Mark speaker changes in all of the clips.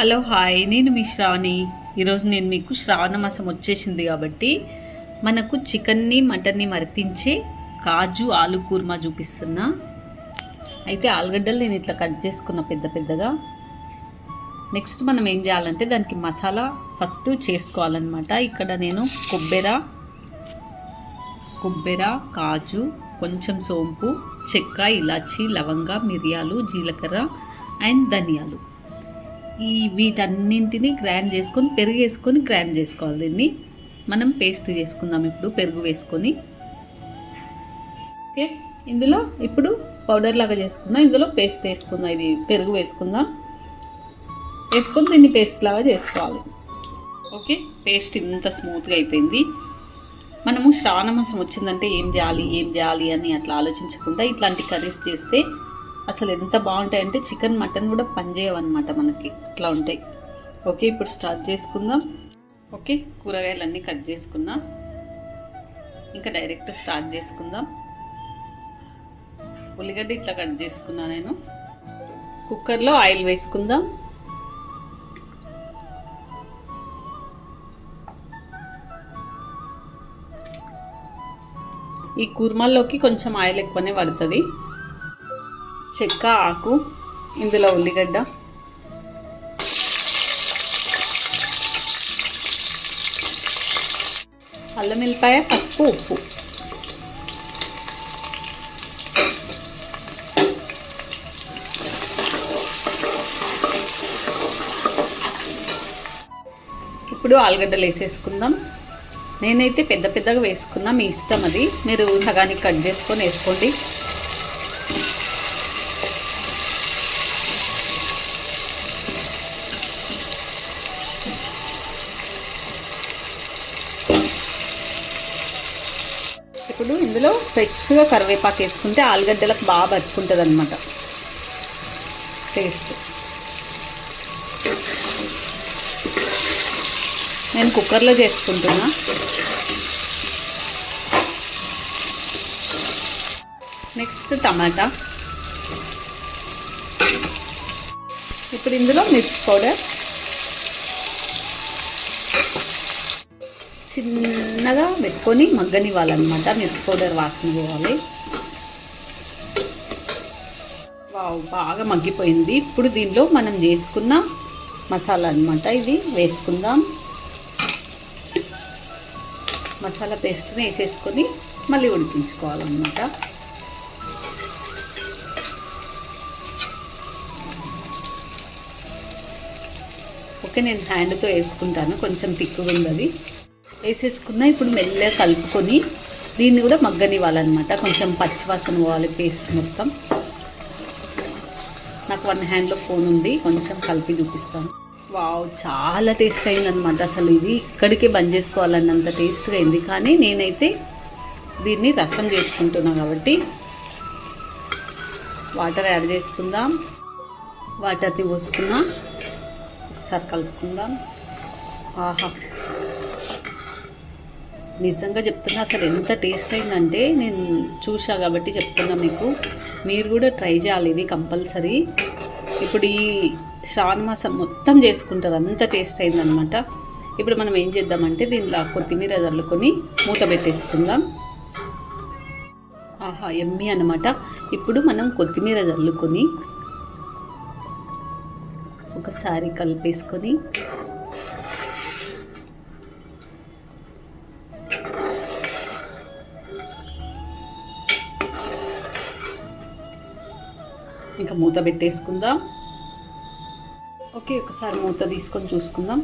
Speaker 1: Hello hi. నేను మీ శ్రావణి. ఈరోజు నేను మీకు శ్రావణ మాసం వచ్చేసింది కాబట్టి మనకు చికెన్ని మటన్ని మరిపించే కాజు ఆలు కూర్మా చూపిస్తున్నా. అయితే ఆలుగడ్డలు నేను ఇట్లా కట్ చేసుకున్న పెద్ద పెద్దగా. నెక్స్ట్ మనం ఏం చేయాలంటే దానికి మసాలా ఫస్ట్ చేసుకోవాలన్నమాట. ఇక్కడ నేను కొబ్బెర కొబ్బెర కాజు కొంచెం సోంపు చెక్క ఇలాచి లవంగ మిరియాలు జీలకర్ర అండ్ ధనియాలు. ఈ వీటన్నింటినీ గ్రైండ్ చేసుకొని పెరుగు వేసుకొని గ్రైండ్ చేసుకోవాలి దీన్ని. మనం పేస్ట్ చేసుకుందాం ఇప్పుడు పెరుగు వేసుకొని. ఓకే ఇందులో ఇప్పుడు పౌడర్ లాగా చేసుకుందాం. ఇందులో పేస్ట్ వేసుకుందాం ఇది పెరుగు వేసుకుందాం. వేసుకొని దీన్ని పేస్ట్ లాగా చేసుకోవాలి. ఓకే పేస్ట్ ఇంత స్మూత్గా అయిపోయింది. మనము శ్రావణ మాసం వచ్చిందంటే ఏం చేయాలి ఏం చేయాలి అని అట్లా ఆలోచించకుండా ఇట్లాంటి కర్రీస్ చేస్తే అసలు ఎంత బాగుంటాయంటే చికెన్ మటన్ కూడా పనిచేయవన్నమాట మనకి. ఇట్లా ఉంటాయి. ఓకే ఇప్పుడు స్టార్ట్ చేసుకుందాం. ఓకే కూరగాయలన్నీ కట్ చేసుకున్నా. ఇంకా డైరెక్ట్ స్టార్ట్ చేసుకుందాం. ఉల్లిగడ్డ ఇట్లా కట్ చేసుకున్నా నేను. కుక్కర్లో ఆయిల్ వేసుకుందాం. ఈ కుర్మాల్లోకి కొంచెం ఆయిల్ ఎక్కువనే పడుతుంది. చెక్క ఆకు ఇందులో ఉల్లిగడ్డ. అల్లం వెల్లిపాయ పసుపు ఉప్పు. ఇప్పుడు ఆలుగడ్డలు వేసేసుకుందాం. నేనైతే పెద్ద పెద్దగా వేసుకున్నా మీ ఇష్టం అది. మీరు సగానికి కట్ చేసుకొని వేసుకోండి. ఇప్పుడు ఇందులో ఫ్రెష్గా కరివేపాకు వేసుకుంటే ఆలుగడ్డలకు బాగా పట్టుకుంటుంది అనమాట టేస్ట్. నేను కుక్కర్లో చేసుకుంటున్నా. నెక్స్ట్ టమాటా. ఇప్పుడు ఇందులో మిర్చి పౌడర్. చిన్నగా పెట్టుకొని మగ్గనివ్వాలన్నమాట. మిర్చి పౌడర్ వాసన పోవాలి. వావ్ బాగా మగ్గిపోయింది. ఇప్పుడు దీనిలో మనం చేసుకున్న మసాలా అనమాట ఇది వేసుకుందాం. మసాలా పేస్ట్ని వేసేసుకొని మళ్ళీ ఉడికించుకోవాలన్నమాట. ఓకే నేను హ్యాండ్తో వేసుకుంటాను. కొంచెం తిక్కుగా ఉంది అది వేసేసుకున్న ఇప్పుడు మెల్లగా కలుపుకొని దీన్ని కూడా మగ్గనివ్వాలన్నమాట. కొంచెం పచ్చివాసన పోవాలి పేస్ట్ మొత్తం. నాకు వన్ హ్యాండ్లో ఫోన్ ఉంది కొంచెం కలిపి చూపిస్తాను. వావ్ చాలా టేస్ట్ అయిందనమాట అసలు ఇది. ఇక్కడికే బంద్ చేసుకోవాలన్నంత టేస్ట్గా అయింది. కానీ నేనైతే దీన్ని రసం చేసుకుంటున్నా కాబట్టి వాటర్ యాడ్ చేసుకుందాం. వాటర్ని పోసుకుందాం ఒకసారి కలుపుకుందాం. ఆహా నిజంగా చెప్తున్నా అసలు ఎంత టేస్ట్ అయిందంటే నేను చూసా కాబట్టి చెప్తున్నా మీకు. మీరు కూడా ట్రై చేయాలి ఇది కంపల్సరీ ఇప్పుడు ఈ శ్రావణ మాసం మొత్తం చేసుకుంటారు అంత టేస్ట్ అయిందనమాట ఇప్పుడు మనం ఏం చేద్దామంటే దీనిలో కొత్తిమీర చల్లుకొని మూత పెట్టేసుకుందాం. ఆహా ఎమ్మి అనమాట ఇప్పుడు మనం కొత్తిమీర చల్లుకొని ఒకసారి కలిపేసుకొని ఇంకా మూత పెట్టేసుకుందాం. ఓకే ఒకసారి మూత తీసుకొని చూసుకుందాం.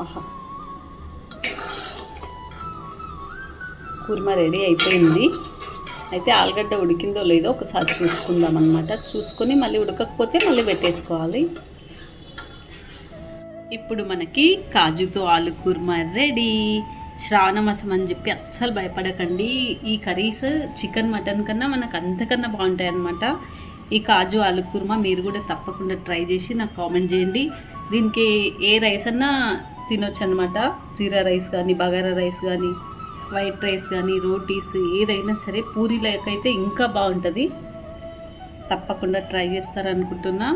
Speaker 1: ఆహా. కుర్మా రెడీ అయిపోయింది. అయితే ఆలుగడ్డ ఉడికిందో లేదో ఒకసారి చూసుకుందాం అనమాట చూసుకొని మళ్ళీ ఉడకకపోతే మళ్ళీ పెట్టేసుకోవాలి. ఇప్పుడు మనకి కాజుతో ఆలు కుర్మా రెడీ. శ్రావణ మాసం అని చెప్పి అస్సలు భయపడకండి. ఈ కర్రీస్ చికెన్ మటన్ కన్నా మనకు అంతకన్నా బాగుంటాయి అన్నమాట ఈ కాజు ఆలు కుర్మా మీరు కూడా తప్పకుండా ట్రై చేసి నాకు కామెంట్ చేయండి. దీనికి ఏ రైస్ అన్నా తినొచ్చు అనమాట జీరా రైస్ కానీ బగారా రైస్ కానీ వైట్ రైస్ కానీ రోటీస్ ఏదైనా సరే పూరీలకైతే ఇంకా బాగుంటుంది. తప్పకుండా ట్రై చేస్తారనుకుంటున్నా.